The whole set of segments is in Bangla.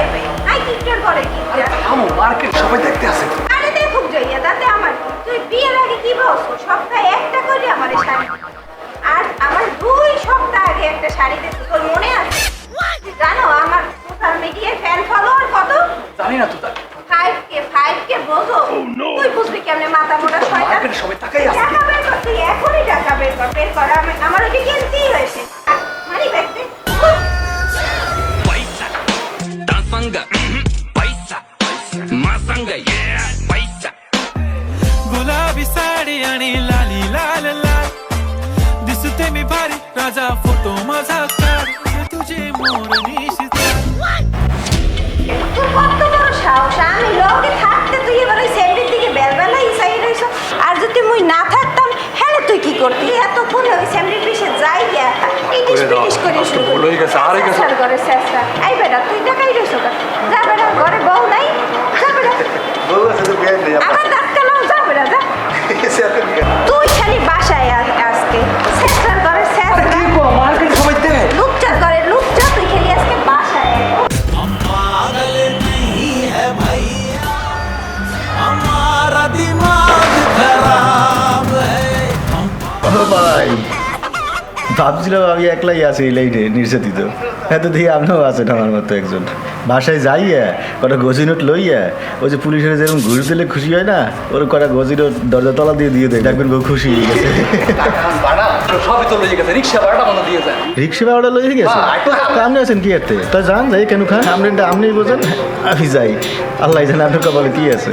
মার্কেটের করে কি আমু মার্কেট সবাই দেখতে আসে। আরে দেখুক জইয়া তাতে আমার? তুই বিয়ের আগে কি ভাবছ সপ্তাহে একটা করে আমার শাড়ি আর আমার দুই সপ্তাহ আগে একটা শাড়ি দেখছি তোর মনে আছে? জানো আমার সোশ্যাল মিডিয়ায় ফ্যান ফলোয়ার কত? জানি না তো তা ফাইভ কে ফাইভ কে বোঝো। তুই বুঝবি কেমনে মাথা মোটা শয়তান? সবাই তাকাই আছে। টাকা বের কর তুই এখনই টাকা বের কর বের কর। আমার ওটা কিনতেই হয়েছে। danzanga, paisa, masanga, yeah, paisa. गुलाबी साडी आणि लाली लाल लाल दिसते मी भारी राजा फोटो माझा काढ तुझे मोर निशिता তোর কত বড় সাহস আমি লগে থাকতে তুই এবার ওই স্যান্ডের দিকে বেলবেলা ইসাই রইছ আর যদি মুই না থাকতাম হ্যাঁ তুই কি করতি। এত ফুল যাই গিয়া করে শুরু হয়ে গেছে, আর গেছে। আই বেটা তুই টাকাই রইছ কা যা। বেটা ঘরে বউ নাই। যা বেটা। বউ আছে তো বিয়ে নেই আবার। দাঁত কালাও যা বেটা যা। তুই খালি ভাই। ভাবছিলাম আমি একলাই আছি এই লাইনে নির্যাতিত। হ্যাঁ তো দেখি আপনিও আছেন আমার মতো একজন। বাসায় যাইয়া কটা গজি নোট লইয়া ওই যে পুলিশের যেরকম ঘুষ দিলে খুশি হয় না ওর কটা গজি নোট দরজা তলা দিয়ে দিয়ে দেয়। দেখবেন বউ খুশি হয়ে গেছে। টাকা ভাড়া সবই তো লইয়ে গেছে? রিক্সা ভাড়া লইয়ে গেছে হ্যাঁ, আপনি আছেন কি এতে? তা যান যাই কেন খান? আপনি আপনি বোঝেন। আমি যাই। আল্লাহ জানে আপনার কপালে কি আছে।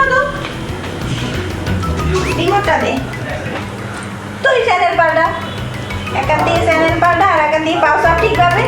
পাসওয়ার্ড ঠিক রিমোটটা দে। তুই চ্যানেল পাল্টা। একান দিয়ে চ্যানেল পাল্টা আর একান দিয়ে পাসওয়ার্ড ঠিক পাবে